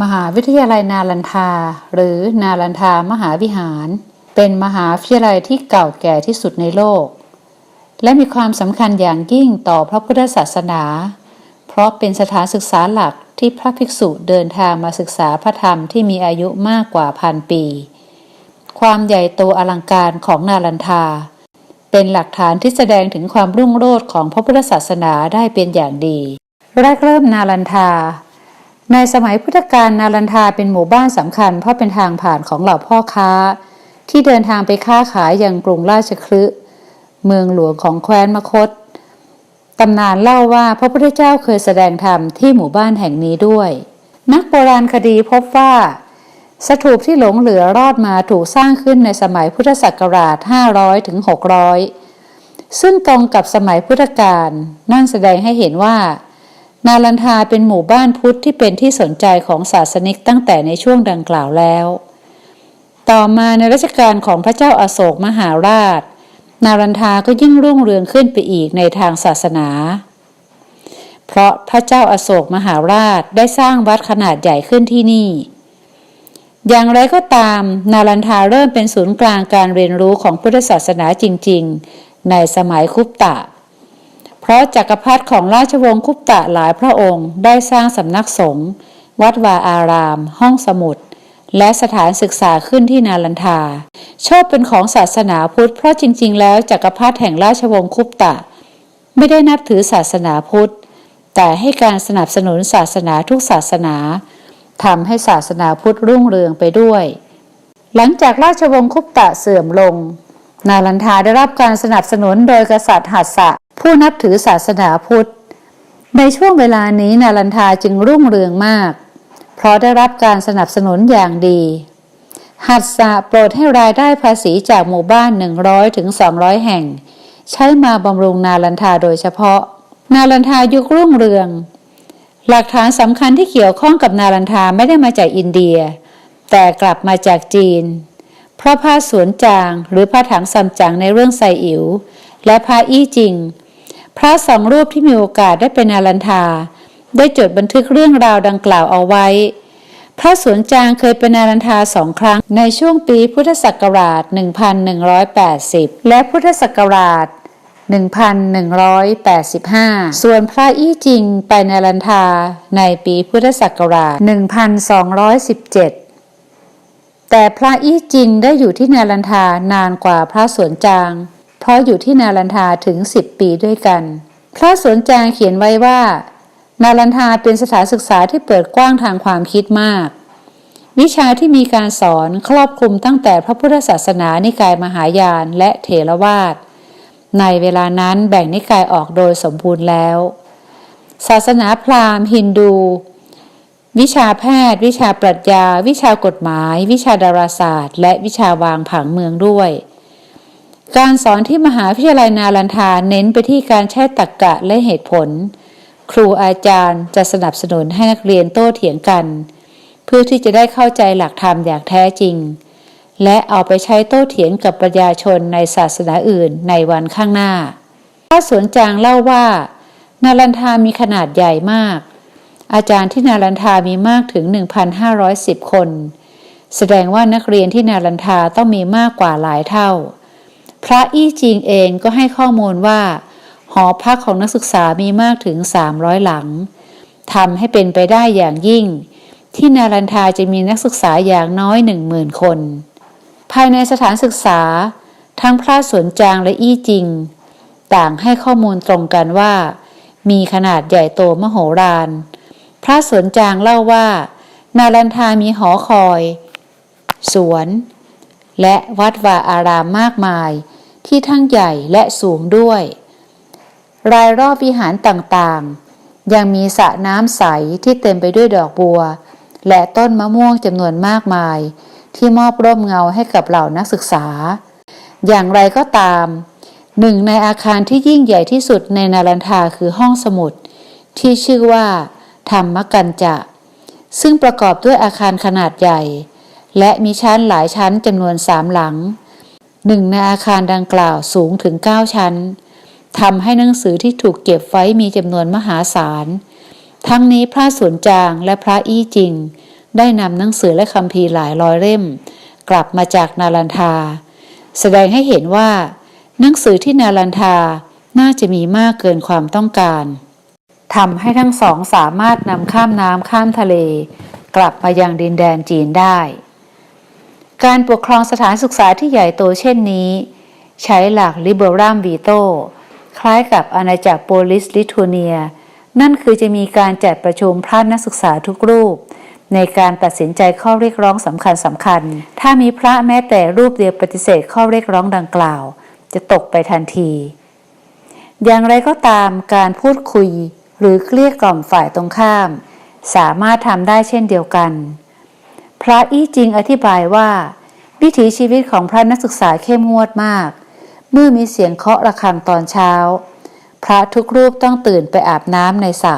มหาวิทยาลัยนาลันทา หรือนาลันทามหาวิหาร เป็นมหาวิทยาลัยที่เก่าแก่ที่สุดในโลก และมีความสำคัญอย่างยิ่งต่อพระพุทธศาสนา เพราะเป็นสถานศึกษาหลักที่พระภิกษุเดินทางมาศึกษาพระธรรมที่มีอายุมากกว่าพันปี ความใหญ่โตอลังการของนาลันทา เป็นหลักฐานที่แสดงถึงความรุ่งโรจน์ของพระพุทธศาสนาได้เป็นอย่างดี แรกเริ่มนาลันทา ในสมัยพุทธกาลนาลันทาเป็นหมู่บ้านสำคัญ เพราะเป็นทางผ่านของเหล่าพ่อค้า ที่เดินทางไปค้าขายยังกรุงราชคฤห์เมืองหลวงของแคว้นมคตตำนานเล่าว่าพระพุทธเจ้าเคยแสดงธรรมที่หมู่บ้านแห่งนี้ด้วย นักโบราณคดีพบว่า สถูปที่หลงเหลือรอดมาถูกสร้างขึ้นในสมัยพุทธศักราช 500ถึง600 ซึ่งตรงกับสมัยพุทธกาลนั่นแสดงให้เห็นว่า นาลันทาเป็นหมู่บ้านพุทธที่เป็นที่สนใจของศาสนิกตั้งแต่ในช่วงดังกล่าวแล้ว ต่อมาในรัชกาลของพระเจ้าอาโศกมหาราช นารันทาก็ยิ่งรุ่งเรืองขึ้นไปอีกในทางศาสนา เพราะพระเจ้าอาโศกมหาราชได้สร้างวัดขนาดใหญ่ขึ้นที่นี่ อย่างไรก็ตาม นารันทาเริ่มเป็นศูนย์กลางการเรียนรู้ของพุทธศาสนาจริง ๆ ในสมัยคุปตะ ราะจักรพรรดิของราชวงศ์คุปตะหลายพระองค์ได้สร้างสำนักสงฆ์วัดวาอาราม ห้องสมุด และสถานศึกษาขึ้นที่นาลันทา ชอบเป็นของศาสนาพุทธเพราะจริง ๆ แล้วจักรพรรดิแห่งราชวงศ์คุปตะ ไม่ได้นับถือศาสนาพุทธ แต่ให้การสนับสนุนศาสนาทุกศาสนาทำให้ศาสนาพุทธรุ่งเรืองไปด้วย หลังจากราชวงศ์คุปตะเสื่อมลง นาลันทาได้รับการสนับสนุนโดยกษัตริย์หัสสะ ผู้นับถือศาสนาพุทธ ในช่วงเวลานี้นาลันทาจึงรุ่งเรืองมาก เพราะได้รับการสนับสนุนอย่างดี หัสสะโปรดให้รายได้ภาษีจากหมู่บ้าน100ถึง200 แห่ง ใช้มาบำรุงนาลันทาโดยเฉพาะ นาลันทายุครุ่งเรือง หลักฐานสำคัญที่เกี่ยวข้องกับนาลันทาไม่ได้มาจากอินเดีย แต่กลับมาจากจีนเพราะผ้าสวนจางหรือผ้าถังซัมจั๋งในเรื่องไซอิ๋วและผ้าอี้จิง พระสองรูปที่มีโอกาสได้เป็นนาลันทา ได้จดบันทึกเรื่องราวดังกล่าวเอาไว้ พระสวนจางเคยเป็นนารันทาสองครั้งในช่วงปีพุทธศักราช 1180 และพุทธศักราช 1185 ส่วนพระอี้จิงไปนารันทาในปีพุทธศักราช 1217แต่พระอี้จิงได้อยู่ที่นารันทานานกว่าพระสวนจาง เพราะอยู่ที่นารันทาถึง10ปีด้วยกัน พระสวนจางเขียนไว้ว่า นาลันทาเป็นสถานศึกษาที่เปิดกว้างทางความคิดมาก วิชาที่มีการสอนครอบคลุมตั้งแต่พระพุทธศาสนานิกายมหายานและเถรวาทในเวลานั้นแบ่งนิกายออกโดยสมบูรณ์แล้ว ศาสนาพราหมณ์ ฮินดู วิชาแพทย์ วิชาปรัชญา วิชากฎหมาย วิชาดาราศาสตร์ และวิชาวางผังเมืองด้วย การสอนที่มหาวิทยาลัยนาลันทาเน้นไปที่การใช้ตรรกกะและเหตุผล ครูอาจารย์จะสนับสนุนให้นักเรียนโต้เถียงกัน เพื่อที่จะได้เข้าใจหลักธรรมอย่างแท้จริง และเอาไปใช้โต้เถียงกับประชาชนในศาสนาอื่นในวันข้างหน้าพระสวนจางเล่าว่า นาลันทามีขนาดใหญ่มาก อาจารย์ที่นาลันทามีมากถึง 1,510 คน แสดงว่านักเรียนที่นาลันทาต้องมีมากกว่าหลายเท่า พระอี้จิงเองก็ให้ข้อมูลว่า หอพักของนักศึกษามีมากถึง 300 หลังทำให้เป็นไปได้อย่างยิ่ง ที่นารันทาจะมีนักศึกษาอย่างน้อยหนึ่งหมื่นคน ภายในสถานศึกษา ทั้งพระสวนจางและอี้จิง ต่างให้ข้อมูลตรงกันว่า มีขนาดใหญ่โตมโหฬารพระสวนจางเล่าว่า นารันทามีหอคอย สวน และวัดวาอารามมากมาย ที่ทั้งใหญ่และสูงด้วย รายรอบวิหารต่างๆ ยังมีสระน้ำใสที่เต็มไปด้วยดอกบัว และต้นมะม่วงจำนวนมากมาย ที่มอบร่มเงาให้กับเหล่านักศึกษา อย่างไรก็ตาม หนึ่งในอาคารที่ยิ่งใหญ่ที่สุดในนารันทาคือห้องสมุด ที่ชื่อว่า ธรรมกันจะ ซึ่งประกอบด้วยอาคารขนาดใหญ่ และมีชั้นหลายชั้นจำนวนสามหลัง หนึ่งในอาคารดังกล่าวสูงถึงเก้าชั้นทำให้หนังสือที่ถูกเก็บไว้มีจำนวนมหาศาล ทั้งนี้พระสวนจางและพระอี้จิง ได้นำหนังสือและคัมภีร์หลายร้อยเล่ม กลับมาจากนาลันทา แสดงให้เห็นว่า หนังสือที่นาลันทาน่าจะมีมากเกินความต้องการทำให้ทั้งสองสามารถนำข้ามน้ำข้ามทะเล กลับมายังดินแดนจีนได้ การปกครองสถานศึกษาที่ใหญ่โตเช่นนี้ ใช้หลัก Liberam Veto คล้ายกับอาณาจักรโปลิสลิทัวเนีย นั่นคือจะมีการจัดประชุมพระนักศึกษาทุกรูป ในการตัดสินใจข้อเรียกร้องสำคัญสำคัญ ถ้ามีพระแม้แต่รูปเดียวปฏิเสธข้อเรียกร้องดังกล่าว จะตกไปทันที อย่างไรก็ตามการพูดคุยหรือเกลี้ยกล่อมฝ่ายตรงข้าม สามารถทำได้เช่นเดียวกัน พระอี้จิงอธิบายว่า วิถีชีวิตของพระนักศึกษาเข้มงวดมาก เมื่อมีเสียงเคาะระฆังตอนเช้า พระทุกรูปต้องตื่นไปอาบน้ำในสระ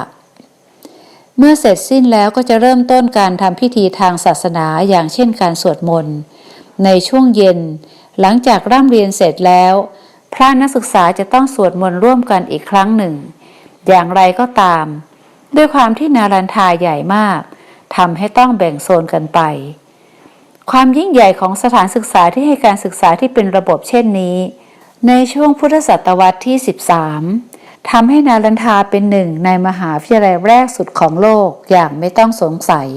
เมื่อเสร็จสิ้นแล้วก็จะเริ่มต้นการทำพิธีทางศาสนาอย่างเช่นการสวดมนต์ในช่วงเย็น หลังจากร่ำเรียนเสร็จแล้ว พระนักศึกษาจะต้องสวดมนต์ร่วมกันอีกครั้งหนึ่ง อย่างไรก็ตาม ด้วยความที่นารันทาใหญ่มาก ทำให้ต้องแบ่งโซนกันไป ความยิ่งใหญ่ของสถานศึกษาที่ให้การศึกษาที่เป็นระบบเช่นนี้ ในช่วงพุทธศตวรรษที่ 13ทำให้นารันทาเป็นหนึ่งในมหาวิทยาลัยแรกสุดของโลกอย่างไม่ต้องสงสัย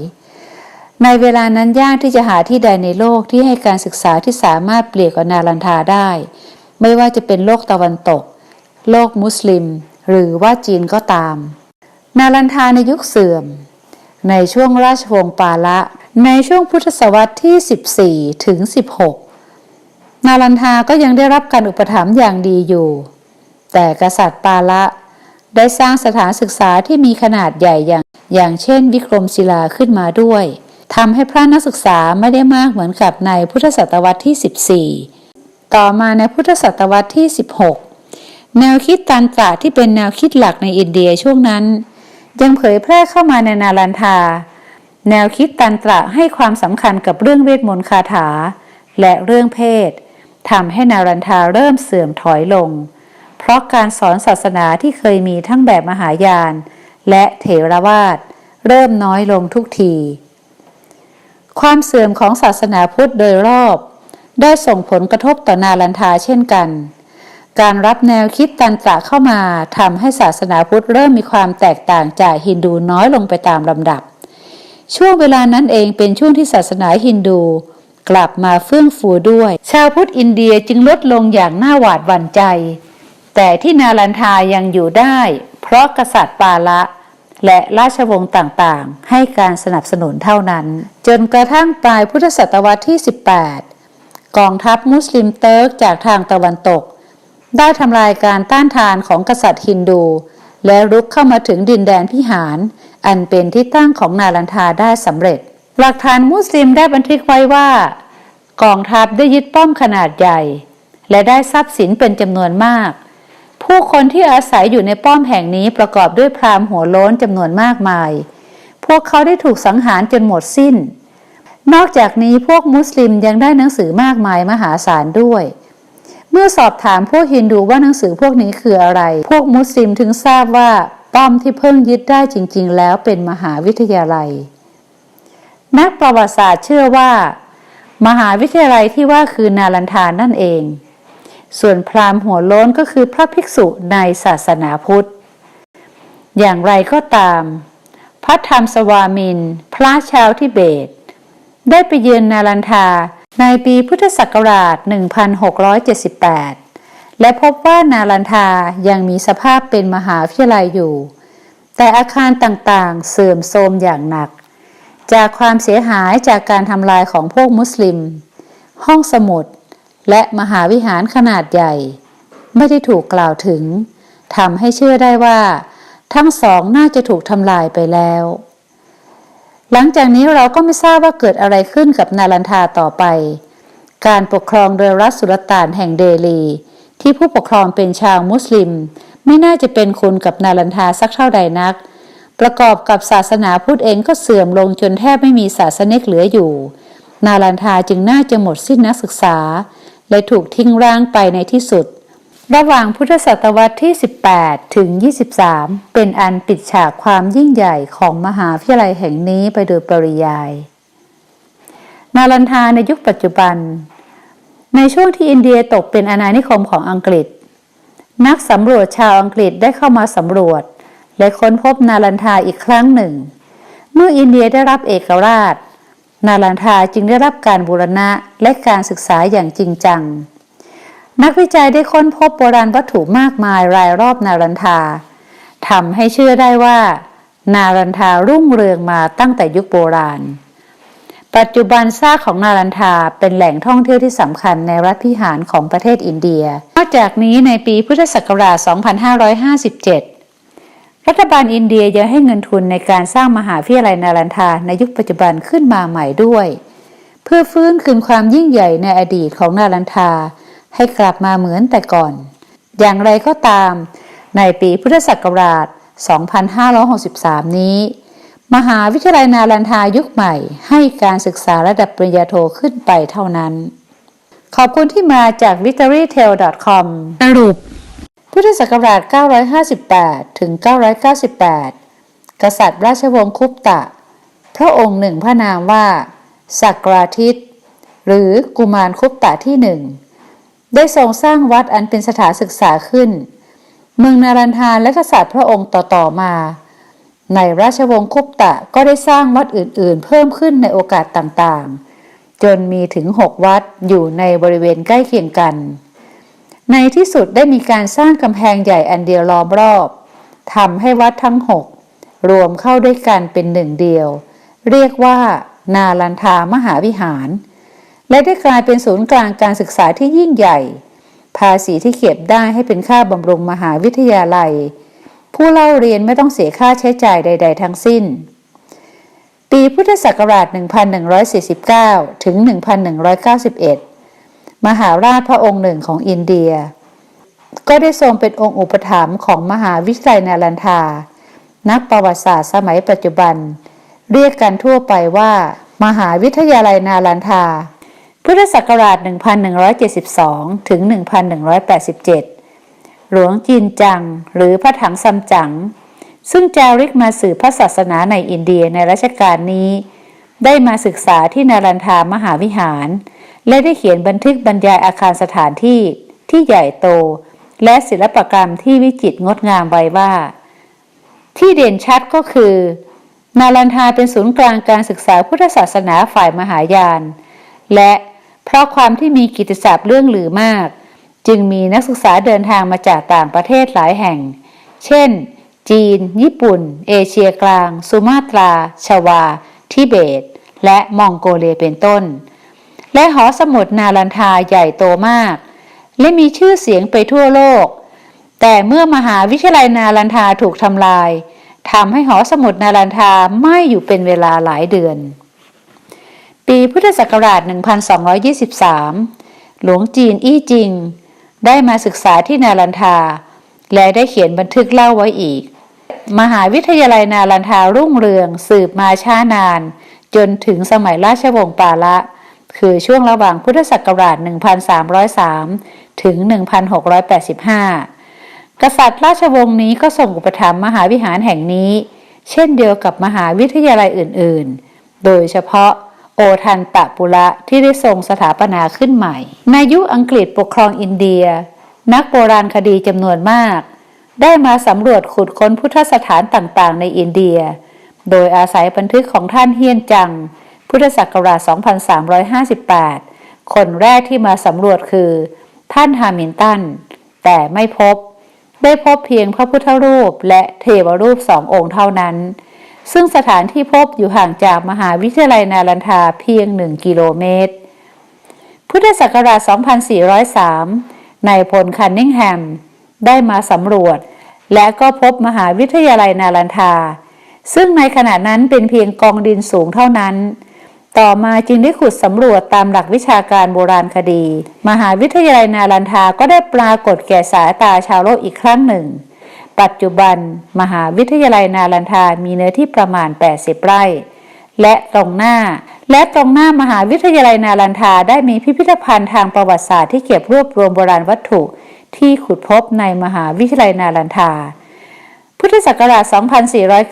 ในเวลานั้นยากที่จะหาที่ใดในโลกที่ให้การศึกษาที่สามารถเปลี่ยนกับนารันทาได้ ไม่ว่าจะเป็นโลกตะวันตก โลกมุสลิม หรือว่าจีนก็ตาม นารันทาในยุคเสื่อม ในช่วงราชวงศ์ปาละ ในช่วงพุทธศตวรรษที่ 14 ถึง 16 นารันทาก็ยังได้รับการอุปถัมภ์อย่างดีอยู่ แต่กษัตริย์ปาละได้สร้างสถานศึกษาที่มีขนาดใหญ่อย่างอย่างเช่นวิกรมศิลาขึ้นมาด้วยทำให้พระนักศึกษาไม่ได้มากเหมือนกับในพุทธศตวรรษที่ 14 ต่อมาในพุทธศตวรรษที่ 16 แนวคิดตันตระที่เป็นแนวคิดหลักในอินเดียช่วงนั้น ยังเผยแพร่เข้ามาในนาลันทา แนวคิดตันตระให้ความสำคัญกับเรื่องเวทมนต์คาถา และเรื่องเพศทำให้นารันทาเริ่มเสื่อมถอยลง เพราะการสอนศาสนาที่เคยมีทั้งแบบมหายาน และเถรวาทเริ่มน้อยลงทุกที ความเสื่อมของศาสนาพุทธโดยรอบ ได้ส่งผลกระทบต่อนาลันทาเช่นกัน การรับแนวคิดตันตระเข้ามาทำให้ศาสนาพุทธเริ่มมีความแตกต่างจากฮินดูน้อยลงไปตามลำดับ ช่วงเวลานั้นเองเป็นช่วงที่ศาสนาฮินดู กลับมาเฟื่องฟูด้วย ชาวพุทธอินเดียจึงลดลงอย่างน่าหวาดหวั่นใจ แต่ที่นาลันทายังอยู่ได้ เพราะกษัตริย์ปาละและราชวงศ์ต่างๆ ให้การสนับสนุนเท่านั้น จนกระทั่งปลายพุทธศตวรรษที่ 18 กองทัพมุสลิมเติร์กจากทางตะวันตก ได้ทำลายการต้านทานของกษัตริย์ฮินดู และรุกเข้ามาถึงดินแดนพิหาร อันเป็นที่ตั้งของนาลันทาได้สำเร็จ หลักฐานมุสลิมได้บันทึกไว้ว่า กองทัพได้ยึดป้อมขนาดใหญ่ และได้ทรัพย์สินเป็นจำนวนมาก ผู้คนที่อาศัยอยู่ในป้อมแห่งนี้ประกอบด้วยพราหมณ์หัวโล้นจำนวนมากมาย พวกเขาได้ถูกสังหารจนหมดสิ้น นอกจากนี้พวกมุสลิมยังได้หนังสือมากมายมหาศาลด้วย เมื่อสอบถามพวกฮินดูว่าหนังสือพวกนี้คืออะไร พวกมุสลิมถึงทราบว่าป้อมที่เพิ่งยึดได้จริง ๆ แล้วเป็นมหาวิทยาลัย นักประวัติศาสตร์เชื่อว่า มหาวิทยาลัยที่ว่าคือนาลันทานนั่นเอง ส่วนพราหมณ์หัวโล้นก็คือพระภิกษุในศาสนาพุทธ อย่างไรก็ตาม พระธรรมสวามิน พระชาวทิเบต ได้ไปเยือนนาลันทา ในปีพุทธศักราช 1678 และพบว่านาลันทายังมีสภาพเป็นมหาวิทยาลัยอยู่ แต่อาคารต่างๆ เสื่อมโทรมอย่างหนัก จากความเสียหายจากการทำลายของพวกมุสลิม ห้องสมุด และมหาวิหารขนาดใหญ่ ไม่ได้ถูกกล่าวถึงทำให้เชื่อได้ว่า ทั้งสองน่าจะถูกทำลายไปแล้ว หลังจากนี้เราก็ไม่ทราบว่าเกิดอะไรขึ้นกับนาลันทาต่อไป การปกครองโดยรัฐสุลต่านแห่งเดลี ที่ผู้ปกครองเป็นชาวมุสลิม ไม่น่าจะเป็นคุณกับนาลันทาสักเท่าใดนัก ประกอบกับศาสนาพุทธเองก็เสื่อมลงจนแทบไม่มีศาสนิกเหลืออยู่ นาลันทาจึงน่าจะหมดสิ้นนักศึกษา และถูกทิ้งร้างไปในที่สุด ระหว่างพุทธศตวรรษที่ 18 ถึง 23 เป็นอันปิดฉากความยิ่งใหญ่ของมหาวิทยาลัยแห่งนี้ไปโดยปริยาย นาลันทาในยุคปัจจุบัน ในช่วงที่อินเดียตกเป็นอาณานิคมของอังกฤษ นักสำรวจชาวอังกฤษได้เข้ามาสำรวจ และค้นพบนาลันทาอีกครั้งหนึ่ง เมื่ออินเดียได้รับเอกราช นาลันทาจึงได้รับการบูรณะและการศึกษาอย่างจริงจัง นักวิจัยได้ค้นพบโบราณวัตถุมากมายรายรอบนารันทาทำให้เชื่อได้ว่า นารันทารุ่งเรืองมาตั้งแต่ยุคโบราณ ปัจจุบันซากของนารันทาเป็นแหล่งท่องเที่ยวที่สำคัญในรัฐพิหารของประเทศอินเดีย นอกจากนี้ในปีพุทธศักราช 2557 รัฐบาลอินเดียยังให้เงินทุนในการสร้างมหาวิทยาลัยนารันทาในยุคปัจจุบันขึ้นมาใหม่ด้วย เพื่อฟื้นคืนความยิ่งใหญ่ในอดีตของนารันทา ให้กลับมาเหมือนแต่ก่อน อย่างไรก็ตาม ในปีพุทธศักราช 2563 นี้ มหาวิทยาลัยนารันทายุคใหม่ให้การศึกษาระดับปริญญาโทขึ้นไปเท่านั้น ขอบคุณที่มาจาก victorytale.com สรุป พุทธศักราช 958 ถึง 998 กษัตริย์ราชวงศ์คุปตะ พระองค์หนึ่งพระนามว่าสักราทิตหรือกุมารคุปตะที่หนึ่ง ได้ทรงสร้างวัดอันเป็นสถานศึกษาขึ้น เมืองนารันทานและกษัตริย์พระองค์ต่อๆมา ในราชวงศ์คุปตะก็ได้สร้างวัดอื่นๆ เพิ่มขึ้นในโอกาสต่างๆ จนมีถึงหกวัดอยู่ในบริเวณใกล้เคียงกัน ในที่สุดได้มีการสร้างกำแพงใหญ่อันเดียวล้อมรอบทำให้วัดทั้งหกรวมเข้าด้วยกันเป็นหนึ่งเดียว เรียกว่านาลันทามหาวิหาร และได้กลายเป็นศูนย์กลางการศึกษาที่ยิ่งใหญ่ ภาษีที่เก็บได้ให้เป็นค่าบำรุงมหาวิทยาลัย ผู้เล่าเรียนไม่ต้องเสียค่าใช้จ่ายใด ๆ ทั้งสิ้น ปีพุทธศักราช 1149 ถึง 1191 มหาราชพระองค์หนึ่งของอินเดีย ก็ได้ทรงเป็นองค์อุปถัมภ์ของมหาวิทยาลัยนาลันทา นักประวัติศาสตร์สมัยปัจจุบัน เรียกกันทั่วไปว่า มหาวิทยาลัยนาลันทา พุทธศักราช 1172 ถึง 1187 หลวงจีนจัง หรือพระถังซัมจั๋งซึ่งจาริกมาสื่อพระศาสนาในอินเดียในรัชกาลนี้ ได้มาศึกษาที่นารันทามหาวิหาร และได้เขียนบันทึกบรรยายอาคารสถานที่ที่ใหญ่โต และศิลปกรรมที่วิจิตรงดงามไว้ว่า ที่เด่นชัดก็คือ นารันทาเป็นศูนย์กลางการศึกษาพุทธศาสนาฝ่ายมหายาน และ เพราะความที่มีกิตติศัพท์เรื่องหลือมาก จึงมีนักศึกษาเดินทางมาจากต่างประเทศหลายแห่ง เช่น จีน ญี่ปุ่น เอเชียกลาง สุมาตรา ชวา ทิเบต และมองโกเลียเป็นต้น และหอสมุดนาลันทาใหญ่โตมาก และมีชื่อเสียงไปทั่วโลก แต่เมื่อมหาวิทยาลัยนาลันทาถูกทำลายทำให้หอสมุดนาลันทาไม่อยู่เป็นเวลาหลายเดือน ปีพุทธศักราช 1223 หลวงจีนอี้จิง ได้มาศึกษาที่นาลันทา และได้เขียนบันทึกเล่าไว้อีก มหาวิทยาลัยนาลันทารุ่งเรืองสืบมาช้านาน จนถึงสมัยราชวงศ์ปาละ คือช่วงระหว่างพุทธศักราช 1303 ถึง 1685 กษัตริย์ราชวงศ์นี้ก็ส่งอุปถัมภ์มหาวิหารแห่งนี้ เช่นเดียวกับมหาวิทยาลัยอื่น ๆ โดยเฉพาะ โอทันตะปุระที่ได้ทรงสถาปนาขึ้นใหม่ ในยุคอังกฤษปกครองอินเดีย นักโบราณคดีจำนวนมาก ได้มาสำรวจขุดค้นพุทธสถานต่างๆ ในอินเดีย โดยอาศัยบันทึกของท่านเฮียนจัง พุทธศักราช 2358 คนแรกที่มาสำรวจคือ ท่านฮามินตัน แต่ไม่พบ ได้พบเพียงพระพุทธรูปและเทวรูปสององค์เท่านั้น ซึ่งสถานที่พบอยู่ห่างจากมหาวิทยาลัยนารันทาเพียงหนึ่งกิโลเมตร พุทธศักราช 2403 นายพลคันนิงแฮม ได้มาสำรวจ และก็พบมหาวิทยาลัยนารันทา ซึ่งในขณะนั้นเป็นเพียงกองดินสูงเท่านั้น ต่อมาจึงได้ขุดสำรวจตามหลักวิชาการโบราณคดี มหาวิทยาลัยนารันทาก็ได้ปรากฏแก่สายตาชาวโลกอีกครั้งหนึ่ง ปัจจุบัน มหาวิทยาลัยนารันทามีเนื้อที่ประมาณ 80 ไร่ และตรงหน้า และตรงหน้ามหาวิทยาลัยนารันทาได้มีพิพิธภัณฑ์ทางประวัติศาสตร์ที่เก็บรวบรวมโบราณวัตถุ ที่ขุดพบในมหาวิทยาลัยนาลันทา พุทธศักราช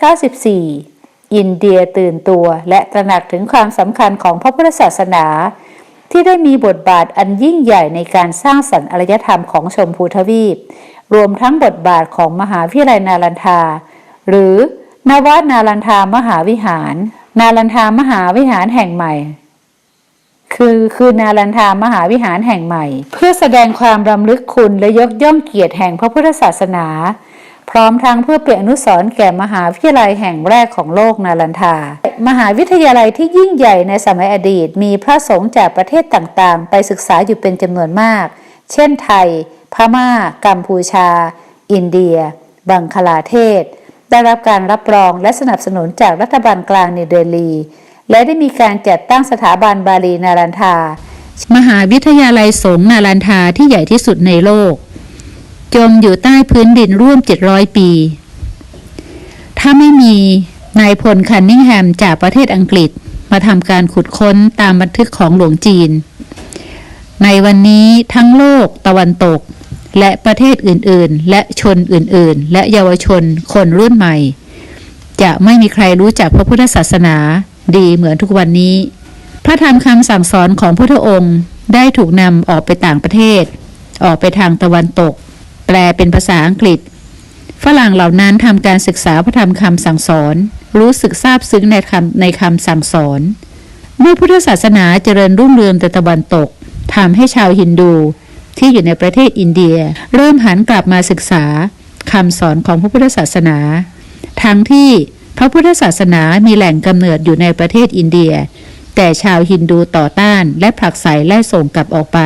2494 อินเดียตื่นตัว และตระหนักถึงความสำคัญของพระพุทธศาสนา ที่ได้มีบทบาทอันยิ่งใหญ่ในการสร้างสรรค์อารยธรรมของชมพูทวีป รวมทั้งบทบาทของมหาวิทยาลัยนาลันทา หรือนวนาลันทามหาวิหาร นาลันทามหาวิหารแห่งใหม่ คือคือนาลันทามหาวิหารแห่งใหม่ เพื่อแสดงความรำลึกคุณและยกย่องเกียรติแห่งพระพุทธศาสนา พร้อมทั้งเพื่อเป็นอนุสรณ์แก่มหาวิทยาลัยแห่งแรกของโลกนาลันทา มหาวิทยาลัยที่ยิ่งใหญ่ในสมัยอดีต มีพระสงฆ์จากประเทศต่างๆ ไปศึกษาอยู่เป็นจำนวนมาก เช่นไทย พม่า กัมพูชา อินเดีย บังคลาเทศ ได้รับการรับรองและสนับสนุนจากรัฐบาลกลางนิวเดลี และได้มีการจัดตั้งสถาบันบาลีนารันทา มหาวิทยาลัยสงฆ์นารันทาที่ใหญ่ที่สุดในโลก จมอยู่ใต้พื้นดินร่วม 700 ปี ถ้าไม่มีนายพลคันนิงแฮมจากประเทศอังกฤษมาทำการขุดค้นตามบันทึกของหลวงจีน ในวันนี้ทั้งโลกตะวันตก และประเทศอื่นๆ และชนอื่นๆ และเยาวชนคนรุ่นใหม่ จะไม่มีใครรู้จักพระพุทธศาสนาดีเหมือนทุกวันนี้ พระธรรมคำสั่งสอนของพระองค์ได้ถูกนำออกไปต่างประเทศ ออกไปทางตะวันตก แปลเป็นภาษาอังกฤษ ฝรั่งเหล่านั้นทำการศึกษาพระธรรมคำสั่งสอน รู้สึกซาบซึ้งในคำในคำสั่งสอนเมื่อพุทธศาสนาเจริญรุ่งเรืองในตะวันตกทำให้ชาวฮินดู ที่อยู่ในประเทศอินเดีย เริ่มหันกลับมาศึกษาคำสอนของพระพุทธศาสนา ทั้งที่พระพุทธศาสนามีแหล่งกำเนิดอยู่ในประเทศอินเดีย แต่ชาวฮินดูต่อต้านและผลักไสและส่งกลับออกไป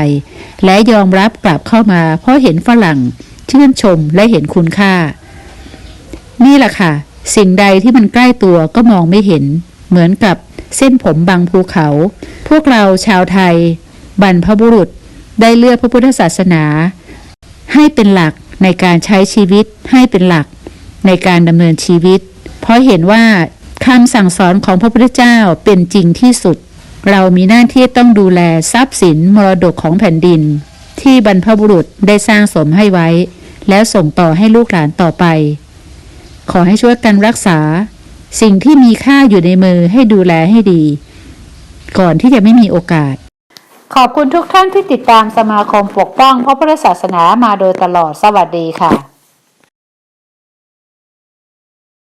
และยอมรับกลับเข้ามาเพราะเห็นฝรั่ง ชื่นชมและเห็นคุณค่า นี่แหละค่ะ สิ่งใดที่มันใกล้ตัวก็มองไม่เห็น เหมือนกับเส้นผมบางภูเขา พวกเราชาวไทย บรรพบุรุษ ได้เลือกพระพุทธศาสนา ให้เป็นหลักในการใช้ชีวิตให้เป็นหลักในการดำเนินชีวิต เพราะเห็นว่าคำสั่งสอนของพระพุทธเจ้าเป็นจริงที่สุด เรามีหน้าที่ต้องดูแลทรัพย์สินมรดกของแผ่นดิน ที่บรรพบุรุษได้สร้างสมให้ไว้ แล้วส่งต่อให้ลูกหลานต่อไป ขอให้ช่วยกันรักษา สิ่งที่มีค่าอยู่ในมือให้ดูแลให้ดี ก่อนที่จะไม่มีโอกาส ขอบคุณทุกท่านที่ติดตามสมาคมปกป้องพระพุทธศาสนามาโดยตลอดสวัสดีค่ะ